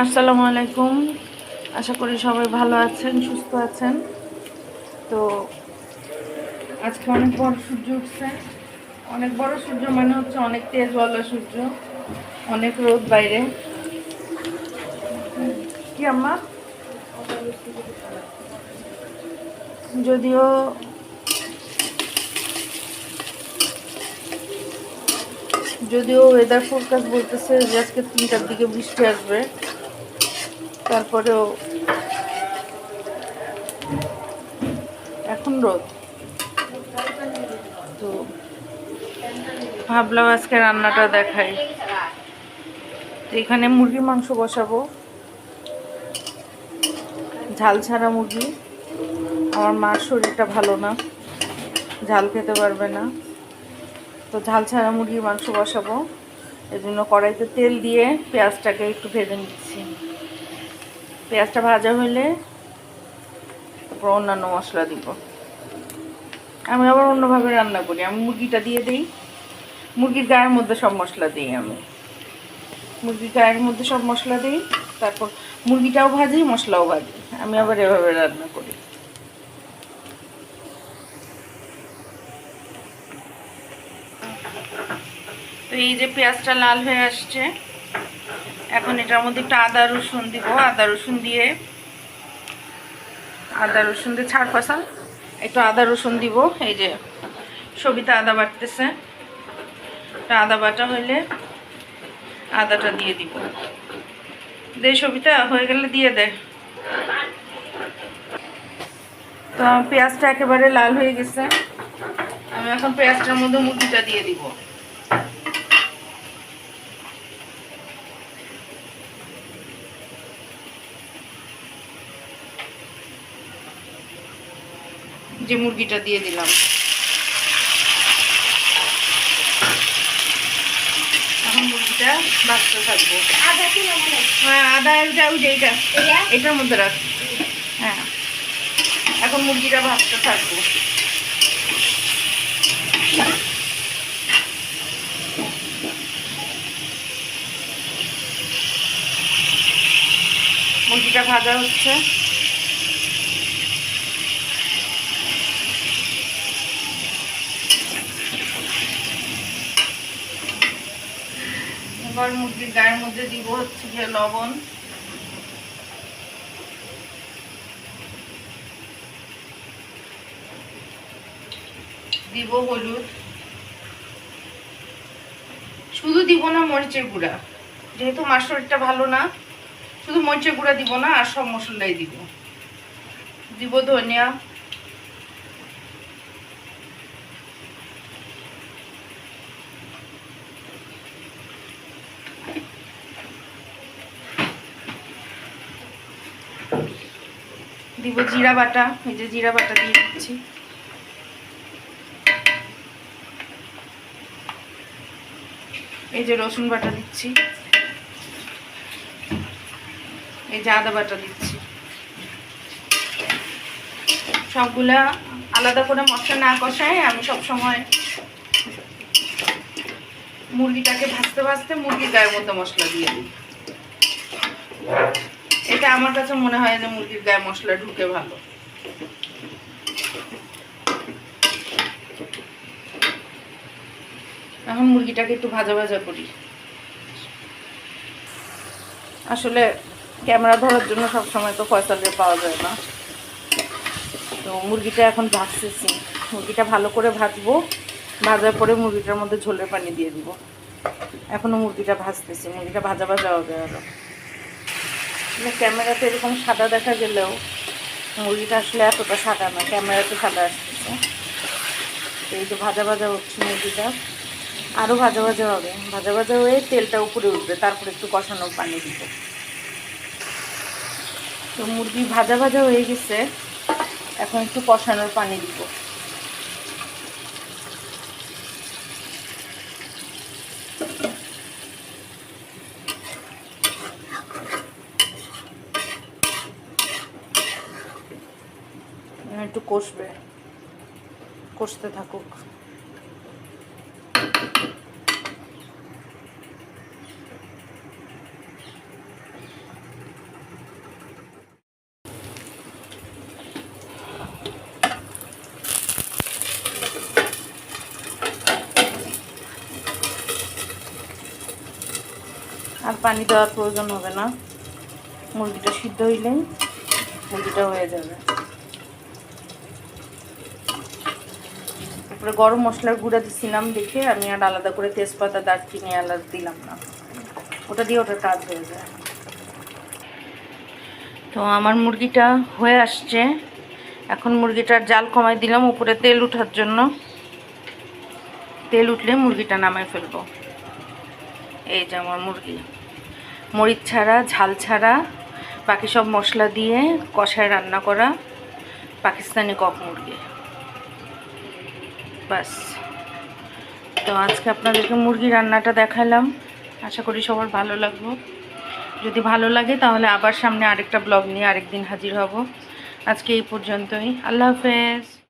আসসালামু আলাইকুম। আশা করি সবাই ভালো আছেন, সুস্থ আছেন। তো আজকে অনেক বড় সূর্য উঠছে। অনেক বড় সূর্য মানে হচ্ছে অনেক তেজওয়ালা সূর্য, অনেক রোদ বাইরে। কি আমার যদিও যদিও ওয়েদার ফোরকাস্ট বলতেছে যে আজকে তিনটার দিকে বৃষ্টি আসবে। তারপরেও এখন রোদ। তো ভাবলাম আজকে রান্নাটা দেখাই। তো এখানে মুরগির মাংস বসাবো। ঝাল ছাড়া মুরগি। আমার মার শরীরটা ভালো না। ঝাল খেতে পারবে না। তো ঝাল ছাড়া মুরগির মাংস বসাবো। জন্য কড়াইতে তেল দিয়ে পেঁয়াজটাকে একটু ভেজে নিচ্ছি। পেঁয়াজটা ভাজা হলে তারপর অন্যান্য মশলা দিব। আমি আবার অন্যভাবে রান্না করি। আমি মুরগিটা দিয়ে দিই। মুরগির গায়ের মধ্যে সব মশলা দিই আমি। মুরগির গায়ের মধ্যে সব মশলা দিই, তারপর মুরগিটাও ভাজি, মশলাও ভাজি। আমি আবার এভাবে রান্না করি। তো এই যে পেঁয়াজটা লাল হয়ে আসছে এখন এটার মধ্যে একটু আদা রসুন দিব, আদা রসুন দিয়ে, আদা রসুন দিয়ে ছাড় ফসাল একটু আদা রসুন দিব, এই যে সবিতা আদা বাটতেছে। আদা বাটা হইলে আদাটা দিয়ে দিব। দে সবিতা, হয়ে গেলে দিয়ে দে। তো পেঁয়াজটা একেবারে লাল হয়ে গেছে। আমি এখন পেঁয়াজটার মধ্যে মুরগিটা দিয়ে দিব। যে মুরগিটা দিয়ে দিলাম। এখন মুরগিটা বাঁচতে থাকব। হ্যাঁ আদা এটা ওই যে এইটা। এটার মধ্যে রাখ। হ্যাঁ। এখন মুরগিটা ভাজতে থাকব। মুরগিটা ভাজা হচ্ছে। এবার মুরগির গায়ের মধ্যে দিব হচ্ছে গিয়ে লবণ। দিব হলুদ। শুধু দিব না মরিচের গুঁড়া। যেহেতু মার শরীরটা ভালো না, শুধু মরিচের গুঁড়া দিব না, আর সব মশলাই দিব। দিব ধনিয়া। দিব জিরা বাটা, এই যে জিরা বাটা দিয়ে দিচ্ছি। এই যে রসুন বাটা দিচ্ছি। এই যে আদা বাটা দিচ্ছি। সবগুলা আলাদা করে মশলা না কষায় আমি সব সময় মুরগিটাকে ভাজতে ভাজতে মুরগির গায়ের মধ্যে মশলা দিয়ে দিই। এটা আমার কাছে মনে হয় যে মুরগির গায়ে মশলা ঢুকে ভালো। এখন মুরগিটাকে একটু ভাজা ভাজা করি। আসলে ক্যামেরা ধরার জন্য সব সময় তো ফয়সালে পাওয়া যায় না। তো মুরগিটা এখন ভাজতেছি। মুরগিটা ভালো করে ভাজবো। ভাজার পরে মুরগিটার মধ্যে ঝোলের পানি দিয়ে দিব। এখনও মুরগিটা ভাজতেছি। মুরগিটা ভাজা ভাজা হবে আরও মানে ক্যামেরাতে এরকম সাদা দেখা গেলেও মুরগিটা আসলে এতটা সাদা না, ক্যামেরাতে সাদা আসতেছে। তো এই যে ভাজা ভাজা হচ্ছে মুরগিটা আরও ভাজা ভাজা হবে। ভাজা ভাজা হয়ে তেলটা উপরে উঠবে, তারপরে একটু কষানো পানি দিব। তো মুরগি ভাজা ভাজা হয়ে গেছে, এখন একটু কষানোর পানি দিব। একটু কষবে। কষতে থাকুক। আর পানি দেওয়ার প্রয়োজন হবে না। মুরগিটা সিদ্ধ হইলেই মুরগিটা হয়ে যাবে। তারপরে গরম মশলার গুঁড়া দিছিলাম দেখে আমি আর আলাদা করে তেজপাতা, দারচিনি, এলাচ দিলাম না। ওটা দিয়ে ওটা কাজ হয়ে যায়। তো আমার মুরগিটা হয়ে আসছে। এখন মুরগিটার জাল কমাই দিলাম, উপরে তেল উঠার জন্য। তেল উঠলে মুরগিটা নামাই ফেলব। এই যে আমার মুরগি। মরিচ ছাড়া, ঝাল ছাড়া, বাকি সব মশলা দিয়ে কষায় রান্না করা পাকিস্তানি কক মুরগি। বাস। তো আজকে আপনাদেরকে মুরগি রান্নাটা দেখালাম। আশা করি সবার ভালো লাগবো। যদি ভালো লাগে তাহলে আবার সামনে আরেকটা ব্লগ নিয়ে আরেকদিন হাজির হব। আজকে এই পর্যন্তই। আল্লাহ হাফেজ।